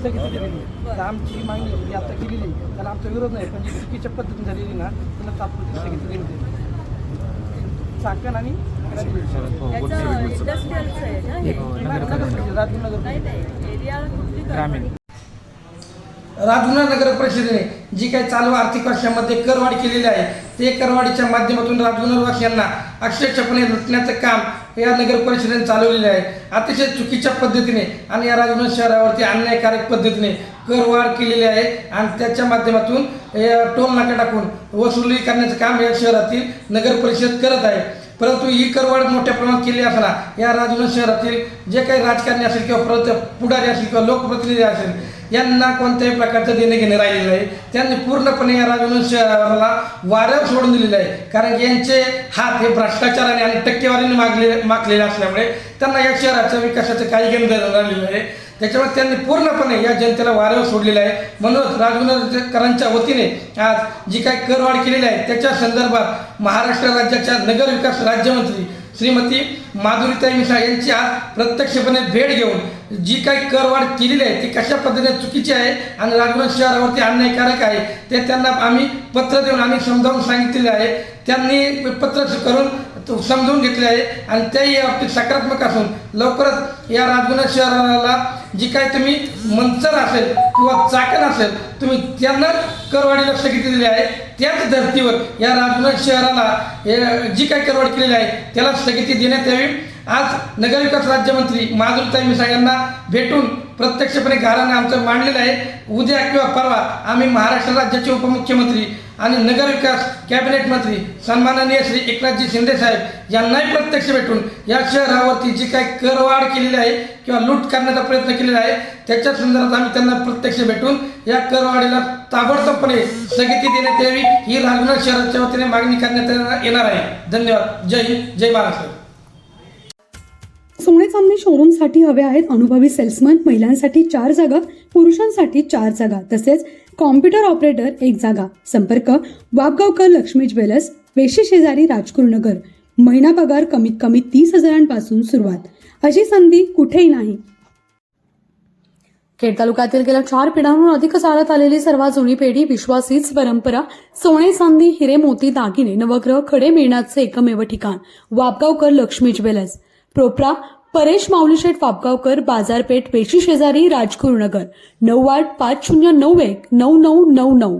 स्थगिती दिलेली तर आमची मागणी जी आता केलेली आहे, त्याला आमचा विरोध नाही पण जी चुकीच्या पद्धतीने झालेली ना त्याला तात्पुरती स्थगिती दिली होती. चाकण आणि याचं इंडस्ट्रियलचं आहे ना हे? नगर परिषदेने जी काही चालू आर्थिक वर्षामध्ये करवाढ केलेली आहे ते करवाढीच्या माध्यमातून राजगुरुनगरवासियांना अक्षरशःपणे लुटण्याचं काम या नगर परिषदेने चालवलेले आहे. अतिशय चुकीच्या पद्धतीने आणि या राजभवन शहरावरती अन्यायकारक पद्धतीने करवाढ केलेली आहे. आणि त्याच्या माध्यमातून या टोल नाका टाकून वसुली करण्याचं काम या शहरातील नगर परिषद करत आहे. परंतु ही करवाढ मोठ्या प्रमाणात केली असताना या राजभवन शहरातील जे काही राजकारणी असेल किंवा प्र पुढारी असेल किंवा लोकप्रतिनिधी असेल यांना कोणत्याही प्रकारचं देणं घेणं राहिलेलं नाही. त्यांनी पूर्णपणे या राजवंश शहराला वाऱ्यावर सोडून दिलेलं आहे. कारण की यांचे हात हे भ्रष्टाचाराने आणि टक्केवारीने मागले मागलेले असल्यामुळे त्यांना या शहराच्या विकासाचं काही घेणं राहिलेलं आहे त्याच्यामुळे त्यांनी पूर्णपणे या जनतेला वाऱ्यावर सोडलेलं आहे. म्हणून राजवंशकरांच्या वतीने आज जी काही करवाढ केलेली आहे त्याच्या संदर्भात महाराष्ट्र राज्याच्या नगरविकास राज्यमंत्री श्रीमती माधुरीताई मिश्रा यांची आज प्रत्यक्षपणे भेट घेऊन जी काही करवाढ केलेली आहे ती कशा पद्धतीने चुकीची आहे आणि राजगुरू शहरावरती अन्यायकारक आहे ते त्यांना आम्ही पत्र देऊन आम्ही समजावून सांगितलेले आहे. त्यांनी पत्र करून समजून घेतले आहे आणि त्याही या बाबतीत सकारात्मक असून लवकरच या राजगुना शहराला जी काय तुम्ही मंचर असेल किंवा चाकण असेल तुम्ही त्यांना करवाढी लक्ष घेतलेली आहे. त्याच धर्तीवर या राजनाथ शहराला जी काय करवड केलेली आहे त्याला स्थगिती देण्यात यावी. आज नगरविकास राज्यमंत्री माधुरीताई मिसाळ यांना भेटून प्रत्यक्षपणे घराने आमचं मांडलेलं आहे. उद्या किंवा परवा आम्ही महाराष्ट्र राज्याचे उपमुख्यमंत्री आणि नगरविकास कॅबिनेट मंत्री सन्माननीय श्री एकनाथजी शिंदे साहेब यांनाही प्रत्यक्ष भेटून या शहरावरती जी काही करवाढ केलेली आहे किंवा लूट करण्याचा प्रयत्न केलेला आहे त्याच्या संदर्भात आम्ही त्यांना प्रत्यक्ष भेटून या करवाढीला ताबडतोबपणे स्थगिती देण्यात यावी ही राजनाथ शहराच्या वतीने मागणी करण्यात येणार आहे. धन्यवाद. जय हिंद. जय महाराष्ट्र. सोने चांदी शोरूमसाठी हवे आहेत अनुभवी सेल्समन महिलांसाठी चार जागा पुरुषांसाठी चार जागा तसेच कॉम्प्युटर ऑपरेटर एक जागा. संपर्क वापगावकर लक्ष्मी ज्वेलर्स वेशी शेजारी राजगुरुनगर. महिना पगार कमीत कमी तीस हजारांपासून सुरुवात. अशी संधी कुठेही नाही. खेड तालुक्यातील गेल्या चार पिढ्यांहून अधिक चालत आलेली सर्वात जुनी पेढी विश्वासीच परंपरा सोने चांदी हिरे मोती दागिने नवग्रह खडे मिळण्याचे एकमेव ठिकाण वापगावकर लक्ष्मी ज्वेलर्स. प्रोप्रा परेश माऊलीशेठ फापगावकर बाजारपेठ पेशी शेजारी राजगुरुनगर. नऊ आठ पाच शून्य नऊ एक नऊ नऊ नऊ नऊ.